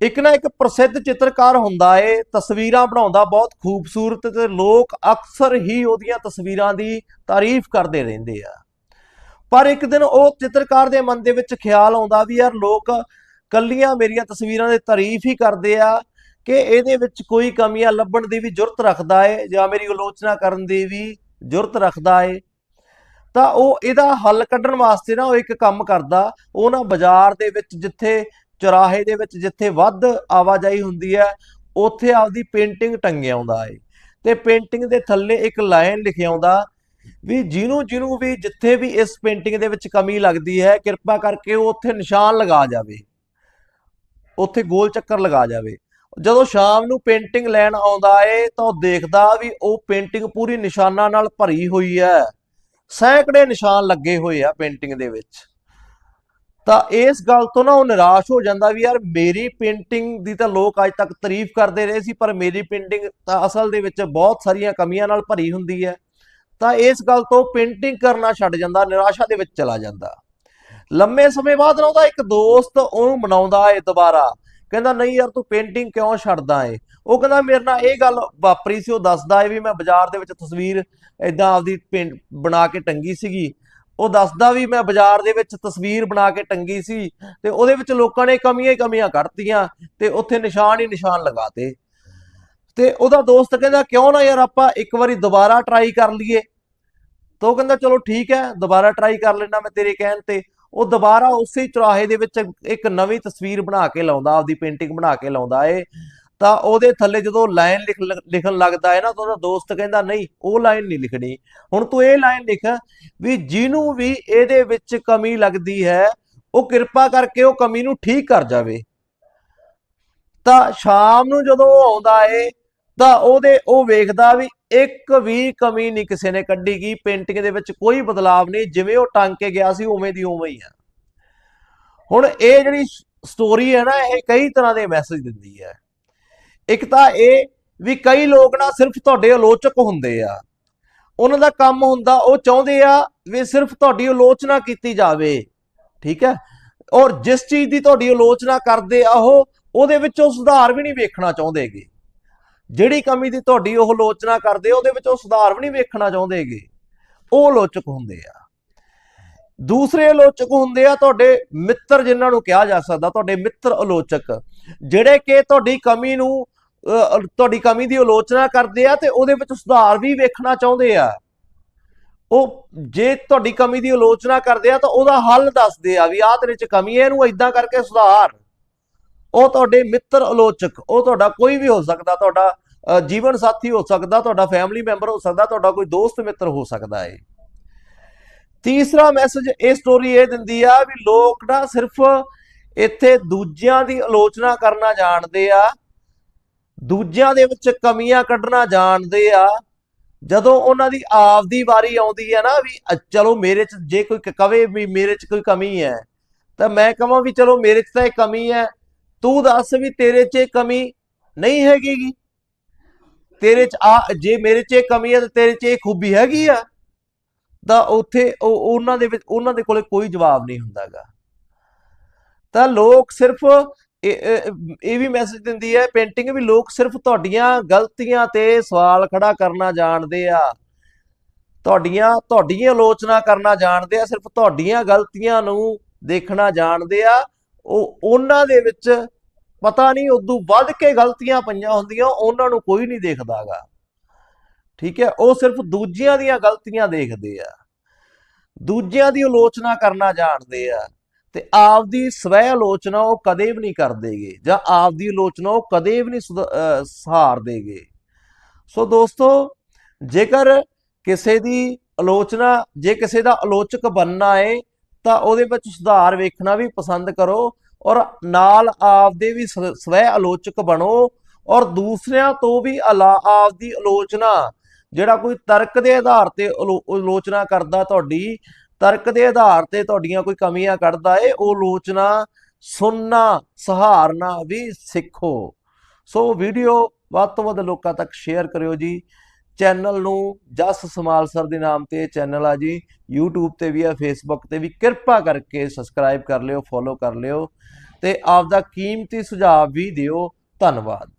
ਇੱਕ ਨਾ ਇੱਕ ਪ੍ਰਸਿੱਧ ਚਿੱਤਰਕਾਰ ਹੁੰਦਾ ਏ, ਤਸਵੀਰਾਂ ਬਣਾਉਂਦਾ ਬਹੁਤ ਖੂਬਸੂਰਤ ਤੇ ਲੋਕ ਅਕਸਰ ਹੀ ਉਹਦੀਆਂ ਤਸਵੀਰਾਂ ਦੀ ਤਾਰੀਫ ਕਰਦੇ ਰਹਿੰਦੇ ਆ। ਪਰ ਇੱਕ ਦਿਨ ਉਹ ਚਿੱਤਰਕਾਰ ਦੇ ਮਨ ਦੇ ਵਿੱਚ ਖਿਆਲ ਆਉਂਦਾ ਵੀ ਯਾਰ ਲੋਕ ਕੱਲੀਆਂ ਮੇਰੀਆਂ ਤਸਵੀਰਾਂ ਦੀ ਤਾਰੀਫ ਹੀ ਕਰਦੇ ਆ ਕਿ ਇਹਦੇ ਵਿੱਚ ਕੋਈ ਕਮੀਆਂ ਲੱਭਣ ਦੀ ਵੀ ਜ਼ਰੂਰਤ ਰੱਖਦਾ ਏ ਜਾਂ ਮੇਰੀ ਆਲੋਚਨਾ ਕਰਨ ਦੀ ਵੀ ਜ਼ਰੂਰਤ ਰੱਖਦਾ ਏ। ਤਾਂ ਉਹ ਇਹਦਾ ਹੱਲ ਕੱਢਣ ਵਾਸਤੇ ਨਾ ਉਹ ਇੱਕ ਕੰਮ ਕਰਦਾ, ਉਹ ਨਾ ਬਾਜ਼ਾਰ ਦੇ ਵਿੱਚ ਜਿੱਥੇ ਚੁਰਾਹੇ ਦੇ ਵਿੱਚ ਜਿੱਥੇ ਵੱਧ ਆਵਾਜਾਈ ਹੁੰਦੀ ਹੈ, ਉੱਥੇ ਆਪਦੀ ਪੇਂਟਿੰਗ ਟੰਗਿਆ ਆਉਂਦਾ ਏ ਤੇ ਪੇਂਟਿੰਗ ਦੇ ਥੱਲੇ ਇੱਕ ਲਾਈਨ ਲਿਖਿਆ ਆਉਂਦਾ ਵੀ ਜਿਹਨੂੰ ਜਿਹਨੂੰ ਵੀ ਜਿੱਥੇ ਵੀ ਇਸ ਪੇਂਟਿੰਗ ਦੇ ਵਿੱਚ ਕਮੀ ਲੱਗਦੀ ਹੈ, ਕਿਰਪਾ ਕਰਕੇ ਉਹ ਉੱਥੇ ਨਿਸ਼ਾਨ ਲਗਾ ਜਾਵੇ। ਉੱਥੇ ਗੋਲ ਚੱਕਰ ਲਗਾ ਜਾਵੇ। ਜਦੋਂ ਸ਼ਾਮ ਨੂੰ ਪੇਂਟਿੰਗ ਲੈਣ ਆਉਂਦਾ ਏ, ਤਾਂ ਉਹ ਦੇਖਦਾ ਵੀ ਉਹ ਪੇਂਟਿੰਗ ਪੂਰੀ ਨਿਸ਼ਾਨਾਂ ਨਾਲ ਭਰੀ ਹੋਈ ਹੈ। ਸੈਂਕੜੇ ਨਿਸ਼ਾਨ ਲੱਗੇ ਹੋਏ ਆ ਪੇਂਟਿੰਗ ਦੇ ਵਿੱਚ। ਤਾਂ ਇਸ ਗੱਲ ਤੋਂ ਨਾ ਉਹ ਨਿਰਾਸ਼ ਹੋ ਜਾਂਦਾ ਵੀ ਯਾਰ ਮੇਰੀ ਪੇਂਟਿੰਗ ਦੀ ਤਾਂ ਲੋਕ ਅੱਜ ਤੱਕ ਤਾਰੀਫ ਕਰਦੇ ਰਹੇ ਸੀ, ਪਰ ਮੇਰੀ ਪੇਂਟਿੰਗ ਤਾਂ ਅਸਲ ਦੇ ਵਿੱਚ ਬਹੁਤ ਸਾਰੀਆਂ ਕਮੀਆਂ ਨਾਲ ਭਰੀ ਹੁੰਦੀ ਹੈ। ਤਾਂ ਇਸ ਗੱਲ ਤੋਂ ਪੇਂਟਿੰਗ ਕਰਨਾ ਛੱਡ ਜਾਂਦਾ, ਨਿਰਾਸ਼ਾ ਦੇ ਵਿੱਚ ਚਲਾ ਜਾਂਦਾ। ਲੰਮੇ ਸਮੇਂ ਬਾਅਦ ਨਾ ਉਹਦਾ ਇੱਕ ਦੋਸਤ ਉਹਨੂੰ ਮਨਾਉਂਦਾ ਏ ਦੁਬਾਰਾ। ਕਹਿੰਦਾ, ਨਹੀਂ ਯਾਰ ਤੂੰ ਪੇਂਟਿੰਗ ਕਿਉਂ ਛੱਡਦਾ ਏ? ਉਹ ਕਹਿੰਦਾ, ਮੇਰੇ ਨਾਲ ਇਹ ਗੱਲ ਵਾਪਰੀ ਸੀ, ਉਹ ਦੱਸਦਾ ਏ ਵੀ ਮੈਂ ਬਾਜ਼ਾਰ ਦੇ ਵਿੱਚ ਤਸਵੀਰ ਇਦਾਂ ਆਪਦੀ ਪੇਂਟ ਬਣਾ ਕੇ ਟੰਗੀ ਸੀਗੀ। ਉਹ ਦੱਸਦਾ ਵੀ ਮੈਂ ਬਾਜ਼ਾਰ ਦੇ ਵਿੱਚ ਤਸਵੀਰ ਬਣਾ ਕੇ ਟੰਗੀ ਸੀ ਤੇ ਉਹਦੇ ਵਿੱਚ ਲੋਕਾਂ ਨੇ ਕਮੀਆਂ ਹੀ ਕਮੀਆਂ ਕੱਢਤੀਆਂ ਤੇ ਉੱਥੇ ਨਿਸ਼ਾਨ ਹੀ ਨਿਸ਼ਾਨ ਲਗਾਤੇ। ਤੇ ਉਹਦਾ ਦੋਸਤ ਕਹਿੰਦਾ, ਕਿਉਂ ਨਾ ਯਾਰ ਆਪਾਂ ਇੱਕ ਵਾਰੀ ਦੁਬਾਰਾ ਟਰਾਈ ਕਰ ਲਈਏ? ਤਾਂ ਉਹ ਕਹਿੰਦਾ, ਚਲੋ ਠੀਕ ਹੈ, ਦੁਬਾਰਾ ਟਰਾਈ ਕਰ ਲੈਣਾ ਮੈਂ ਤੇਰੇ ਕਹਿਣ ਤੇ। ਉਹ ਦੁਬਾਰਾ ਉਸੇ ਚੁਰਾਹੇ ਦੇ ਵਿੱਚ ਇੱਕ ਨਵੀਂ ਤਸਵੀਰ ਬਣਾ ਕੇ ਲਾਉਂਦਾ, ਆਪਦੀ ਪੇਂਟਿੰਗ ਬਣਾ ਕੇ ਲਾਉਂਦਾ ਏ। ਤਾਂ ਉਹਦੇ ਥੱਲੇ ਜਦੋਂ ਲਾਈਨ ਲਿਖ ਲਿਖਣ ਲੱਗਦਾ ਹੈ ਨਾ, ਤਾਂ ਉਹਦਾ ਦੋਸਤ ਕਹਿੰਦਾ, ਨਹੀਂ, ਉਹ ਲਾਈਨ ਨਹੀਂ ਲਿਖਣੀ। ਹੁਣ ਤੂੰ ਇਹ ਲਾਈਨ ਲਿਖ ਵੀ ਜਿਹਨੂੰ ਵੀ ਇਹਦੇ ਵਿੱਚ ਕਮੀ ਲੱਗਦੀ ਹੈ, ਉਹ ਕਿਰਪਾ ਕਰਕੇ ਉਹ ਕਮੀ ਨੂੰ ਠੀਕ ਕਰ ਜਾਵੇ। ਤਾਂ ਸ਼ਾਮ ਨੂੰ ਜਦੋਂ ਉਹ ਆਉਂਦਾ ਏ, ਤਾਂ ਉਹਦੇ, ਉਹ ਵੇਖਦਾ ਵੀ ਇੱਕ ਵੀ ਕਮੀ ਨਹੀਂ ਕਿਸੇ ਨੇ ਕੱਢੀ ਗਈ। ਪੇਂਟਿੰਗ ਦੇ ਵਿੱਚ ਕੋਈ ਬਦਲਾਵ ਨਹੀਂ, ਜਿਵੇਂ ਉਹ ਟੰਗ ਕੇ ਗਿਆ ਸੀ, ਉਵੇਂ ਦੀ ਉਵੇਂ ਹੀ ਆ। ਹੁਣ ਇਹ ਜਿਹੜੀ ਸਟੋਰੀ ਹੈ ਨਾ, ਇਹ ਕਈ ਤਰ੍ਹਾਂ ਦੇ ਮੈਸੇਜ ਦਿੰਦੀ ਹੈ। ਇੱਕ ਤਾਂ ਇਹ ਵੀ ਕਈ ਲੋਕ ਨਾ ਸਿਰਫ ਤੁਹਾਡੇ ਆਲੋਚਕ ਹੁੰਦੇ ਆ। ਉਹਨਾਂ ਦਾ ਕੰਮ ਹੁੰਦਾ, ਉਹ ਚਾਹੁੰਦੇ ਆ ਵੀ ਸਿਰਫ ਤੁਹਾਡੀ ਆਲੋਚਨਾ ਕੀਤੀ ਜਾਵੇ, ਠੀਕ ਹੈ? ਔਰ ਜਿਸ ਚੀਜ਼ ਦੀ ਤੁਹਾਡੀ ਆਲੋਚਨਾ ਕਰਦੇ ਆ ਉਹ, ਉਹਦੇ ਵਿੱਚ ਉਹ ਸੁਧਾਰ ਵੀ ਨਹੀਂ ਵੇਖਣਾ ਚਾਹੁੰਦੇਗੇ। ਜਿਹੜੀ ਕਮੀ ਦੀ ਤੁਹਾਡੀ ਉਹ ਆਲੋਚਨਾ ਕਰਦੇ ਉਹਦੇ ਵਿੱਚ ਉਹ ਸੁਧਾਰ ਵੀ ਨਹੀਂ ਵੇਖਣਾ ਚਾਹੁੰਦੇਗੇ। ਉਹ ਆਲੋਚਕ ਹੁੰਦੇ ਆ। ਦੂਸਰੇ ਆਲੋਚਕ ਹੁੰਦੇ ਆ ਤੁਹਾਡੇ ਮਿੱਤਰ ਜਿਨ੍ਹਾਂ ਨੂੰ ਕਿਹਾ ਜਾ ਸਕਦਾ, ਤੁਹਾਡੇ ਮਿੱਤਰ ਆਲੋਚਕ, ਜਿਹੜੇ ਕਿ ਤੁਹਾਡੀ ਕਮੀ ਨੂੰ ਤੁਹਾਡੀ ਕਮੀ ਦੀ ਆਲੋਚਨਾ ਕਰਦੇ ਆ ਤੇ ਉਹਦੇ ਵਿੱਚ ਸੁਧਾਰ ਵੀ ਵੇਖਣਾ ਚਾਹੁੰਦੇ ਆ। ਉਹ ਜੇ ਤੁਹਾਡੀ ਕਮੀ ਦੀ ਆਲੋਚਨਾ ਕਰਦੇ ਆ ਤਾਂ ਉਹਦਾ ਹੱਲ ਦੱਸਦੇ ਆ ਵੀ ਆਹ ਤੇਰੇ ਚ ਕਮੀ ਹੈ ਇਹਨੂੰ ਇਦਾਂ ਕਰਕੇ ਸੁਧਾਰ। ਉਹ ਤੁਹਾਡੇ ਮਿੱਤਰ ਆਲੋਚਕ, ਉਹ ਤੁਹਾਡਾ ਕੋਈ ਵੀ ਹੋ ਸਕਦਾ, ਤੁਹਾਡਾ ਜੀਵਨ ਸਾਥੀ ਹੋ ਸਕਦਾ, ਤੁਹਾਡਾ ਫੈਮਿਲੀ ਮੈਂਬਰ ਹੋ ਸਕਦਾ, ਤੁਹਾਡਾ ਕੋਈ ਦੋਸਤ ਮਿੱਤਰ ਹੋ ਸਕਦਾ ਹੈ ਤੀਸਰਾ ਮੈਸੇਜ ਇਹ ਸਟੋਰੀ ਇਹ ਦਿੰਦੀ ਆ ਵੀ ਲੋਕ ਨਾ ਸਿਰਫ ਇੱਥੇ ਦੂਜਿਆਂ ਦੀ ਆਲੋਚਨਾ ਕਰਨਾ ਜਾਣਦੇ ਆ ਦੂਜਿਆਂ ਦੇ ਵਿੱਚ ਕਮੀਆਂ ਕੱਢਣਾ ਜਾਣਦੇ ਆ। ਜਦੋਂ ਉਹਨਾਂ ਦੀ ਆਪਦੀ ਵਾਰੀ ਆਉਂਦੀ ਹੈ ਨਾ ਵੀ ਚਲੋ ਮੇਰੇ ਚ ਜੇ ਕੋਈ ਕਵੇ ਵੀ ਮੇਰੇ ਚ ਕੋਈ ਕਮੀ ਹੈ, ਤਾਂ ਮੈਂ ਕਹਾਂ ਵੀ ਚਲੋ ਮੇਰੇ ਚ ਤਾਂ ਇਹ ਕਮੀ ਹੈ। ਤੂੰ ਦੱਸ ਵੀ ਤੇਰੇ ਚ ਇਹ ਕਮੀ ਨਹੀਂ ਹੈਗੀਗੀ। ਤੇਰੇ ਚ ਆ, ਜੇ ਮੇਰੇ ਚ ਇਹ ਕਮੀ ਹੈ ਤਾਂ ਤੇਰੇ ਚ ਇਹ ਖੂਬੀ ਹੈਗੀ ਆ। ਤਾਂ ਉੱਥੇ ਉਹ, ਉਹਨਾਂ ਦੇ ਵਿੱਚ, ਉਹਨਾਂ ਦੇ ਕੋਲੇ ਕੋਈ ਜਵਾਬ ਨਹੀਂ ਹੁੰਦਾਗਾ। ਤਾਂ ਲੋਕ ਸਿਰਫ ਇਹ ਵੀ ਮੈਸੇਜ ਦਿੰਦੀ ਹੈ ਪੇਂਟਿੰਗ ਵੀ ਲੋਕ ਸਿਰਫ ਤੁਹਾਡੀਆਂ ਗਲਤੀਆਂ ਤੇ ਸਵਾਲ ਖੜਾ ਕਰਨਾ ਜਾਣਦੇ ਆ। ਤੁਹਾਡੀਆਂ ਤੁਹਾਡੀ ਆਲੋਚਨਾ ਕਰਨਾ ਜਾਣਦੇ ਆ, ਸਿਰਫ ਤੁਹਾਡੀਆਂ ਗਲਤੀਆਂ ਨੂੰ ਦੇਖਣਾ ਜਾਣਦੇ ਆ। ਉਹ, ਉਹਨਾਂ ਦੇ ਵਿੱਚ ਪਤਾ ਨਹੀਂ ਉਦੋਂ ਵੱਧ ਕੇ ਗਲਤੀਆਂ ਪਈਆਂ ਹੁੰਦੀਆਂ, ਉਹਨਾਂ ਨੂੰ ਕੋਈ ਨਹੀਂ ਦੇਖਦਾਗਾ। ਠੀਕ ਹੈ, ਉਹ ਸਿਰਫ ਦੂਜਿਆਂ ਦੀਆਂ ਗਲਤੀਆਂ ਦੇਖਦੇ ਆ। ਦੂਜਿਆਂ ਦੀ ਆਲੋਚਨਾ ਕਰਨਾ ਜਾਣਦੇ ਆ। ਤੇ ਆਪਦੀ ਸਵੈ ਆਲੋਚਨਾ ਉਹ ਕਦੇ ਵੀ ਨਹੀਂ ਕਰਦੇਗੇ ਜਾਂ ਆਪਦੀ ਆਲੋਚਨਾ ਉਹ ਕਦੇ ਵੀ ਨਹੀਂ ਸੁਧ- ਅਹ ਸਹਾਰਦੇਗੇ ਸੋ ਦੋਸਤੋ, ਜੇਕਰ ਕਿਸੇ ਦੀ ਆਲੋਚਨਾ, ਜੇ ਕਿਸੇ ਦਾ ਆਲੋਚਕ ਬਣਨਾ ਹੈ ਤਾਂ ਉਹਦੇ ਵਿੱਚ ਸੁਧਾਰ ਵੇਖਣਾ ਵੀ ਪਸੰਦ ਕਰੋ ਔਰ ਨਾਲ ਆਪਦੇ ਵੀ ਸਵੈ ਆਲੋਚਕ ਬਣੋ ਔਰ ਦੂਸਰਿਆਂ ਤੋਂ ਵੀ ਅਲਾ, ਆਪਦੀ ਆਲੋਚਨਾ, ਜਿਹੜਾ ਕੋਈ ਤਰਕ ਦੇ ਆਧਾਰ ਤੇ ਆਲੋ- ਆਲੋਚਨਾ ਕਰਦਾ ਤੁਹਾਡੀ ਤਰਕ ਦੇ ਆਧਾਰ ਤੇ ਤੁਹਾਡੀਆਂ ਕੋਈ ਕਮੀਆਂ ਕੱਢਦਾ ਏ, ਉਹ ਲੋਚਨਾ, ਸੁਣਨਾ, ਸਹਾਰਨਾ ਵੀ ਸਿੱਖੋ। ਸੋ ਵੀਡੀਓ ਵੱਧ ਤੋਂ ਵੱਧ ਲੋਕਾਂ ਤੱਕ ਸ਼ੇਅਰ ਕਰਿਓ ਜੀ। ਚੈਨਲ ਨੂੰ ਜਸ ਸਮਾਲਸਰ ਦੇ ਨਾਮ ਤੇ ਚੈਨਲ ਆ ਜੀ। YouTube ਤੇ ਵੀ ਆ, Facebook ਤੇ ਵੀ ਕਿਰਪਾ ਕਰਕੇ ਸਬਸਕ੍ਰਾਈਬ ਕਰ ਲਿਓ, ਫੋਲੋ ਕਰ ਲਿਓ। ਤੇ ਆਪਦਾ ਕੀਮਤੀ ਸੁਝਾਅ ਵੀ ਦਿਓ। ਧੰਨਵਾਦ।